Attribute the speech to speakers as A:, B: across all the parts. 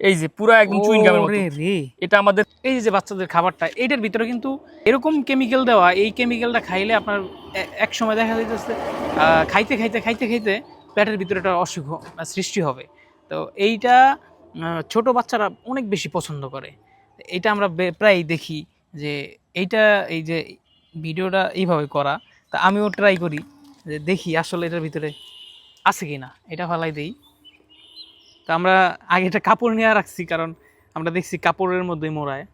A: এই যে পুরো একদম চুইং গামের মতো। এটা আমাদের
B: এই যে বাচ্চাদের খাবারটা এইটার ভিতরে কিন্তু এরকম কেমিক্যাল দেওয়া এই কেমিক্যালটা খাইলে আপনার এক সময় দেখা যাইতেছে খাইতে খাইতে খাইতে খাইতে পেটের ভিতরে একটা অসুখ সৃষ্টি হবে। তো এইটা ছোট বাচ্চারা অনেক বেশি পছন্দ করে। এটা আমরা প্রায় দেখি যে এইটা এই যে ভিডিওটা এইভাবে করা তা আমিও ট্রাই করি যে দেখি আসলে এটার ভিতরে আছে কি না এটা ফালাই দেই। তো আমরা আগে একটা কাপড় নিয়ে রাখছি, কারণ আমরা দেখছি কাপড়ের মধ্যে মোড়ায়।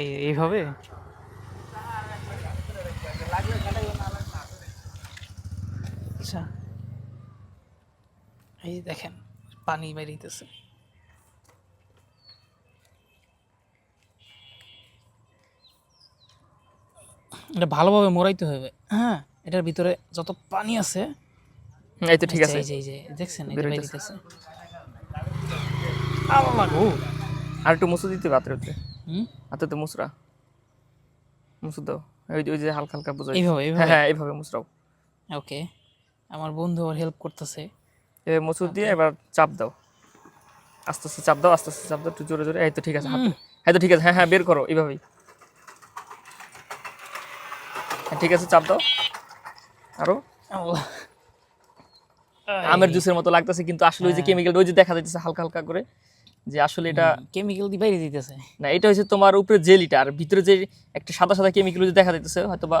B: এই, এইভাবে? আচ্ছা। এই দেখেন, পানি বেরিয়েছে এটা ভালোভাবে মোড়াইতে হবে। হ্যাঁ এটার ভিতরে যত পানি আছে
A: এই তো ঠিক আছে।
B: এই যে এই যে দেখছেন
A: বেরোইতেছে।
B: বেরিয়েছে আল্লাহ গো।
A: আর একটু মুসু দিতে হাতের ভিতরে
B: হুম?
A: হাতে তো মুসরা। মুসু দাও। ওই যে- ওই যে হালকা হালকা বোঝাই।
B: এইভাবে
A: হ্যাঁ
B: এইভাবে?
A: হ্যাঁ এইভাবে মুসরাও।
B: ওকে। আমার বন্ধু আবার হেল্প করতেছে।
A: এবার মুসুর দিয়ে এবার চাপ দাও। আস্তে আস্তে চাপ দাও আস্তে আস্তে চাপ দাও একটু জোরে জোরে। এই তো ঠিক আছে হাতে হ্যাঁ তো ঠিক আছে হ্যাঁ হ্যাঁ বের করো এইভাবেই। হ্যাঁ ঠিক আছে চাপ দাও। আরও।
B: আল্লাহ।
A: আমের জুসের মতো লাগতেছে কিন্তু আসলে ওই যে কেমিক্যাল ওই যে দেখা যাচ্ছে হালকা হালকা করে যে আসলে এটা
B: কেমিক্যাল দিয়ে বাইরে দিতেছে।
A: না এটা হচ্ছে তোমার উপরে জেলিটা আর ভিতরে যে একটা সাদা সাদা কেমিক্যাল যে দেখা যাইতেছে হয়তো বা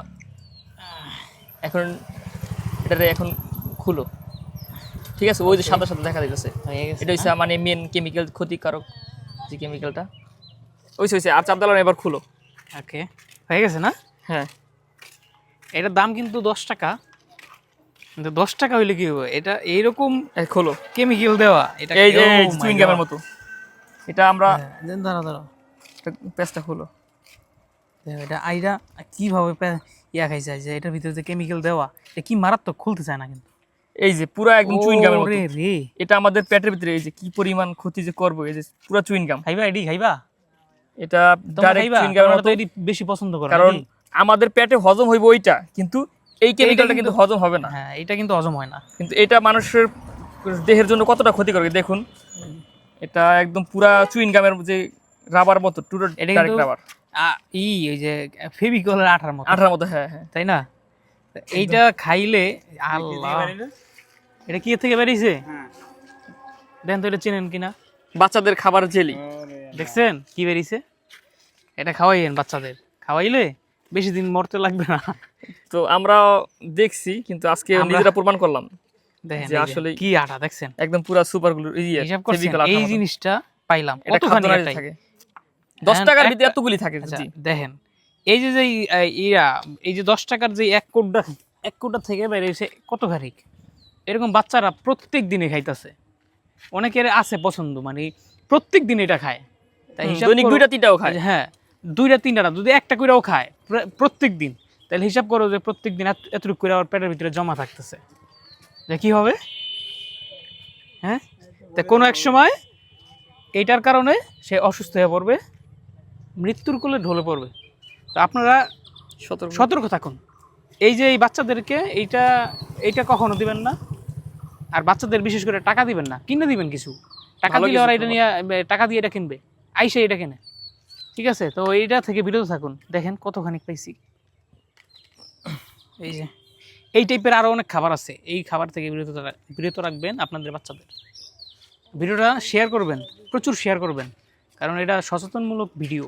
A: এখন এটারে এখন খুলো। ঠিক আছে ওই যে সাদা সাদা দেখা যাইতেছে। এটা হচ্ছে মানে মেন কেমিক্যাল ক্ষতিকারক যে কেমিক্যালটা ওই হয়েছে আর চাপ দালান এবার খুলো।
B: ওকে হয়ে গেছে না?
A: হ্যাঁ।
B: এটার দাম কিন্তু দশ টাকা। কিন্তু দশ টাকা হইলে কি হবে? এটা এইরকম
A: এই খোলো।
B: কেমিক্যাল দেওয়া এটা
A: এই যে
B: Oh
A: চুইং গামের মতো। এটা আমরা
B: দাঁড়া দাঁড়া
A: পেস্টটা খুলো।
B: এটা আইরা কীভাবে ইয়া খাইছে যে এটার ভিতরে যে কেমিক্যাল দেওয়া এটা কি মারাত্মক খুলতে চায় না কিন্তু?
A: এই যে পুরো একদম চুইং গামের মতো।
B: রে।
A: এটা আমাদের পেটের ভিতরে এই যে কি পরিমাণ ক্ষতি যে করব এই যে পুরো চুইং গাম
B: খাইবা এডি খাইবা?
A: এটা ডাইরেক্ট চুইং গামের মতো।
B: বেশি পছন্দ করো
A: কারণ আমাদের পেটে হজম হইব ওইটা কিন্তু এই কেমিক্যালটা কিন্তু হজম হবে না।
B: হ্যাঁ এটা কিন্তু হজম হয় না।
A: কিন্তু এটা মানুষের দেহের জন্য কতটা ক্ষতি করে দেখুন। এটা একদম পুরা চুইং গামের যে রাবার মতো টুরো
B: এটা
A: ডাইরেক্ট
B: কিন্তু
A: রাবার
B: ই ওই যে ফেভিকলের আঠার মতো।
A: আঠার মতো হ্যাঁ হ্যাঁ।
B: তাই না? এইটা খাইলে আল্লাহ। এটা কি এর থেকে বেরিয়েছে? দেন তো এটা চেনেন কিনা।
A: বাচ্চাদের খাবার জেলি।
B: দেখছেন কি বেরিয়েছে? এটা খাওয়াইয়েন বাচ্চাদের। খাওয়াইলে বেশি দিন মরতে লাগবে না।
A: তো আমরা দেখছি কিন্তু আজকে নিজেরা প্রমাণ করলাম যে আসলে-
B: কি আটা দেখছেন?
A: একদম পুরা সুপার গ্লু
B: হিসাব এই জিনিসটা পাইলাম কতখানি
A: থাকে। দশ
B: And
A: টাকার ভিতরে এতগুলি থাকে
B: আচ্ছা,
A: জি।
B: দেখেন এই যে যে ইয়া এই যে দশ টাকার যে এক কোটা এক কোটা থেকে বেরিয়েছে কত খারিক এরকম বাচ্চারা প্রত্যেক দিনে খাইতেছে। অনেকের আছে পছন্দ মানে প্রত্যেক দিন এটা খায়। তাই
A: দৈনিক দুইটা তিনটাও খায়।
B: হ্যাঁ দুইটা তিনটা না যদি একটা কইরাও খায় প্রত্যেক দিন তাহলে হিসাব করো যে প্রত্যেক দিন এতটুকু করে আমার পেটের ভিতরে জমা থাকতেছে। যে কি হবে? হ্যাঁ? তা কোনো এক সময় এইটার কারণে সে অসুস্থ হয়ে পড়বে মৃত্যুর কোলে ঢলে পড়বে। তো আপনারা
A: সতর্ক।
B: সতর্ক থাকুন। এই যে এই বাচ্চাদেরকে এইটা এইটা কখনো দিবেন না আর বাচ্চাদের বিশেষ করে টাকা দিবেন না কিনে দিবেন কিছু। টাকা দিলে ওরা এটা নিয়ে টাকা দিয়ে এটা কিনবে আইসে এটা কিনে। ঠিক আছে? তো এইটা থেকে বিরত থাকুন। দেখেন কতখানি পাইছি। এই যে, এই টাইপের আরও অনেক খাবার আছে। এই খাবার থেকে বিরত বিরত রাখবেন আপনাদের বাচ্চাদের। ভিডিওটা শেয়ার করবেন, প্রচুর শেয়ার করবেন। কারণ এটা সচেতনমূলক ভিডিও